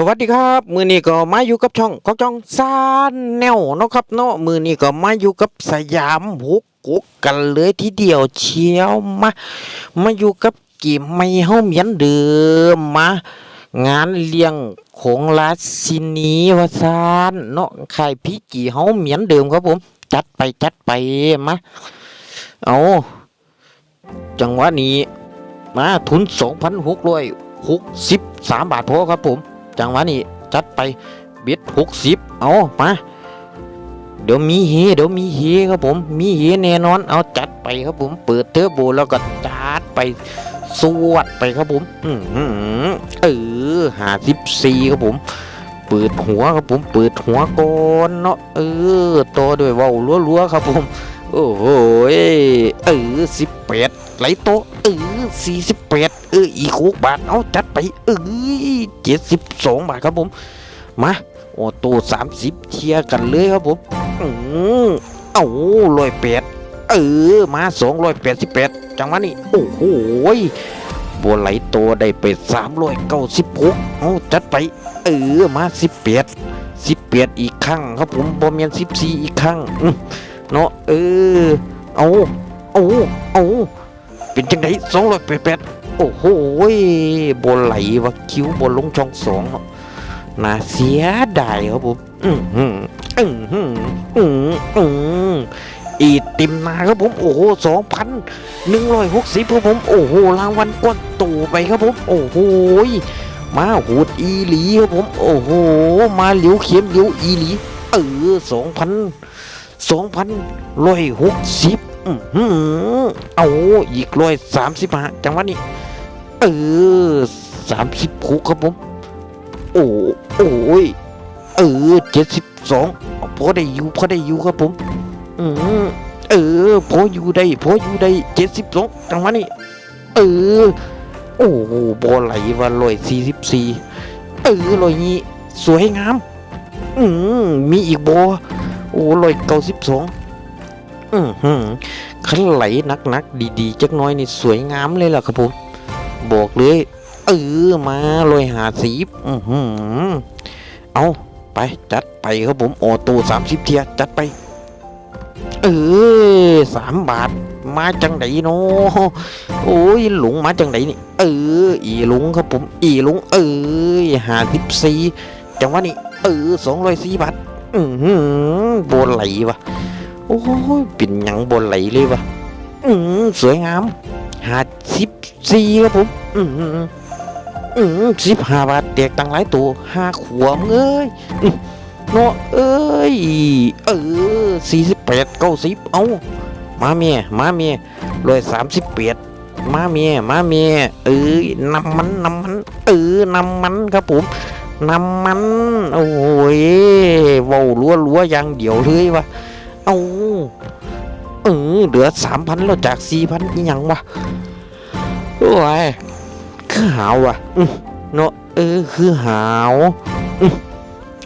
สวัสดีครับ มือนี้ก็มาอยู่กับช่องก็ช่องซานแนวเนาะครับเนาะมือนี้ก็มาอยู่กับสยามหุกกุกกันเลยทีเดียวเชียวมามาอยู่กับกีมไม่เฮาเหมียนเดิมมางานเลี้ยงของราชินีวสานเนาะใครพี่จีเฮาเหมียนเดิมครับผม จัดไปจัดไปมาเอาจังหวะนี้มาทุนสองพันหกร้อยหกสิบสามบาทพอครับผม จังหวะนี้จัดไปเบ็ดหกสิบเอามาเดี๋ยวมีเฮเดี๋ยวมีเฮครับผมมีเฮแน่นอนเอาจัดไปครับผมเปิดเทอร์โบแล้วก็จัดไปสวดไปครับผมอืเออหาสิบสี่ครับผมเปิดหัวครับผมเปิดหัวก่อนเนาะเออต่อด้วยว่าวรัวๆครับผม โอ้โหเออสิบแปดไหลโตเออสี่สิบแปดเอออีกหกบาทเอาจัดไปเออเจ็ดสิบสองบาทครับผมมาโอ้โตสามสิบเทียร์กันเลยครับผมอืมเอาร้อยแปดเออมาสองร้อยแปดสิบแปดจังหวะนี้โอ้โหบัวไหลโตได้ไปสามร้อยเก้าสิบหกเอาจัดไป เออมาสิบแปดสิบแปดอีกครั้งครับผมบอมเมียนสิบสี่อีกครั้งอืม เนาะเออเอาเอาเอาเป็นจังไดสองร้อยแปดแปดโอ้โหบนไหลวะคิ้วบนลงช่องสองเนาะน่าเสียดายครับผมอืมอืมอืมอืมอืมอืมอีติมนาครับผมโอ้โหสองพันหนึ่งร้อยหกสิบครับผม โอ้โหรางวัลก้อนโตไปครับผม โอ้โหมาหูดอีหลีครับผม โอ้โห มาเหลียวเข็มเหลียวอีหลี เออสองพัน สองพันร้อยหกสิบอือหือเอาอีกร้อยสามสิบห้าจังหวะนี้ เออสามสิบหกครับผม โอ้โอ้ยเออเจ็ดสิบสองพอได้อยู่พอได้อยู่ครับผมอืมเออพออยู่ได้พออยู่ได้เจ็ดสิบสองจังหวะนี้ เออ โอ้โหบอไหลว่าร้อยสี่สิบสี่เออร้อยนี้สวยงาม อืมมีอีกบอ โอ้ร้อยเก้าสิบสองอืมหืมคันไหลนักๆ ดีๆ จักน้อยนี่สวยงามเลยล่ะครับผม บอกเลย เออมาลอยหาสีอือหือเอาไปจัดไปครับผมออโต้สามสิบเทียจัดไป เออสามบาทมาจังไดเนาะโอ้ยหลงมาจังไดนี่ เออ อีหลงครับผม อีหลงเออหาสิบสี่จังหวะนี้เออสองร้อยสี่บาท อือหือบนไหลวะโอ้ยเป็นหยังบนไหลเลยวะอือสวยงามหาสิบสี่ครับผมอือหืออือสิบห้าบาทแตกตังหลายตัวห้าขวบเอ้ยอื้อเนาะเอ้ยเออสี่สิบแปดเก้าสิบเอามาเมียมาเมียร้อยสามสิบแปดมาเมียมาเมียเอ้ยน้ำมันน้ำมันเออน้ำมันครับผม น้ำมัน โอ้ยเว้ารัวรัวอย่างเดียวเลยวะเอาเออเหลือสามพันแล้วจากสี่พันอีหยังวะโอ้ยคือหาววะเนาะเออคือหาวอื้อ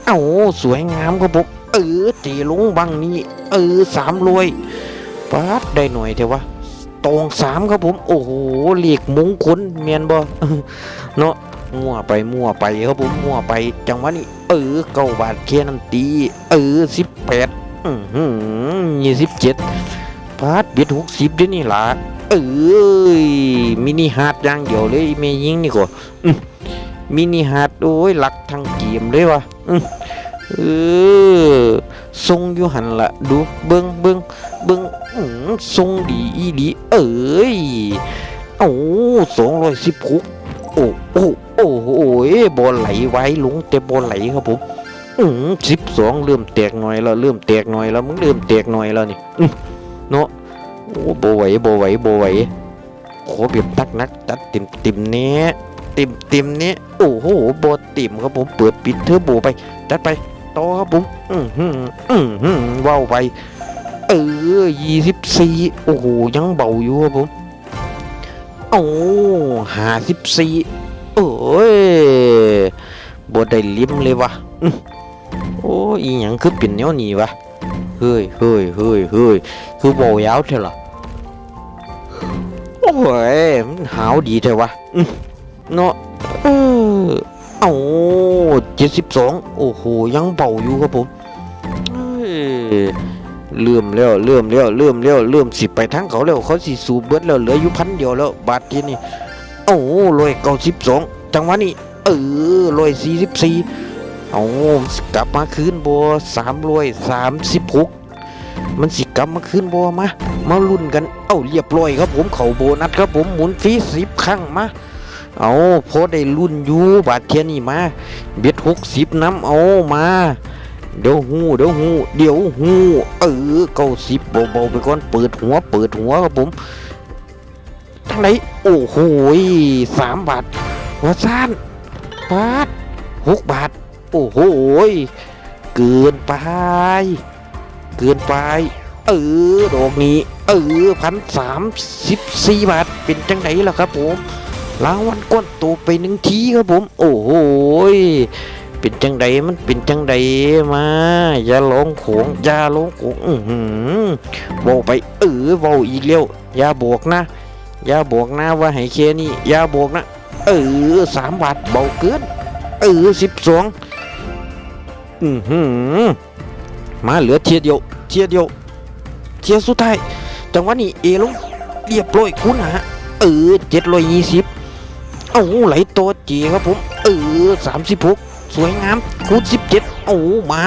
เอาสวยงามครับผมเออตีลุงบังนี้เออสามรวยปัดได้หน่อยเถอะวะตองสามครับผม โอ้โหเหลีกมงคลเมียนบ่เนาะ มั่วไปมั่วไปครับผมมั่วไป จังหวะนี้เออเก้าบาทแค่นั้นตีเออสิบแปดอือหือยี่สิบเจ็ดพาดเบียดหกสิบด้วยนี่ล่ะเอ้ยมินิฮาร์ดอย่างเดียวเลยเมยิงนี่ก็อืมมินิฮาร์ดโอ้ยหลักทางเกมเลยวะอืมเออทรงอยู่หันละดูเบิ้งเบิ้งเบิ้งอืมทรงดีอีดีเอ้ยเอ้สองร้อยสิบหกโอ้โอ้ อ้โอ้ยบอลไหลไว้ลุงแต่บอลไหลครับผมอืมสิบสองเริ่มแตกหน่อยแล้วเริ่มแตกหน่อยแล้วมึงเริ่มแตกหน่อยแล้วนี่เนาะโอ้โบไหวโบไหวโบไหวขอเบียบตักนักจัดติมติมเนี้ยติมติมเนี้ยโอ้โหบอติมครับผมเปิดปิดเทอร์โบไปจัดไปต่อครับผมอือหืออือหือว้าวไปเออยี่สิบสี่โอ้โหยังเบาอยู่ครับผมโอ้ห้าสิบสี่ โอ้ยบได้ลิ้มเลยวะอื้อโอ้ยอีหยังคือเป็นแนวนี้วะเฮ้ยเฮ้ยเฮ้ยเฮ้ยคือโบยาวเท่าล่ะโอ้ยมันหาวดีเท่าวะอื้อเนาะเออโอ้เจ็ดสิบสองโอ้โหยังเบาอยู่ครับผมเอ้ยเลื่อมแล้วเลื่อมแล้วเลื่อมแล้วเลื่อมสิไปทั้งเขาแล้วเขาสิสูบเบิดแล้วเหลืออยู่พันเดียวแล้วบาทที่นี่ โอ้รวยเก้าสิบสองจังหวะนี้ เออรวยสี่สิบสี่เอากลับมาคืนบัวสามรวยสามสิบหกมันสิกลับมาคืนบัวมามาลุ้นกัน เอ้าเรียบร้อยครับผมเข่าโบนัสครับผมหมุนฟรีสิบครั้งมาเอาพอได้รุ่นอยู่บาทเทียนี่มาเบ็ดหกสิบน้ำเอามา เดี๋ยวหูเดี๋ยวหูเดี๋ยวหูเออเก้าสิบเบาๆไปก่อนเปิดหัวเปิดหัวครับผม ทั้งไหนโอ้โหสามบาทหัวซ่านบาทหกบาท โอ้โหเกินไป เกินไป เออดอกนี้ เออพันสามสิบสี่บาท เป็นจังไหนล่ะครับผมรางวัลก้อนโตไปหนึ่งทีครับผม โอ้โหเป็นจังใดมันเป็นจังใดมาอย่าร้องโขงอย่าร้องโขงอือหือเบาไปเออเบาอีกเร็วอย่าบวกนะ อย่าบวกนะว่าให้เคนี่อย่าบวกนะ เออสามบาทเบาเกิน เออสิบสองอือหือมาเหลือเทียเดียว เทียเดียว เทียสุดท้ายจังหวะนี้เอลงเรียบร้อยคุณฮะเออเจ็ดร้อยยี่สิบเอาไหลตัวจีครับผมเออสามสิบหกสวยงามคูณสิบเจ็ดโอ้มา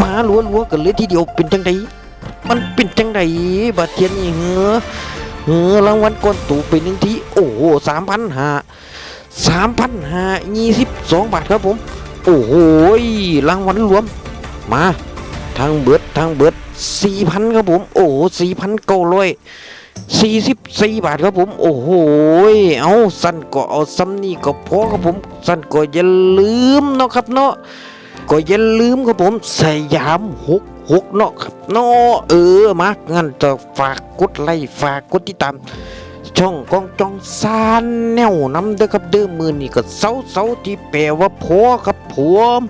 มาลัวลัวๆกันเลยทีเดียวเป็นจังใดมันเป็นจังใดบาดเทียนนี่เหรอ เหรอรางวัลก้นตูไปหนึ่งทีโอ้โหสามพันห้าสามพันห้ายี่สิบสองบาทครับผม โอ้โหรางวัลรวมมาทางเบิดทางเบิดสี่พันครับผม โอ้โหสี่พันเก้าร้อยสี่สิบสี่บาทครับผม โอ้โหยเอาสั้นก็เอาซ้ำนี่ก็พอครับผมสั้นก็อย่าลืมเนาะครับเนาะ ก็อย่าลืมครับผมสยามหกหกเนาะครับเนาะเออมางั้นจะฝากกดไลค์ฝากกดติดตาม ช่องกองจองซานแนวน้ำเด้อครับเด้อมือนี่ก็เสาเสาที่แปลว่าพอครับผม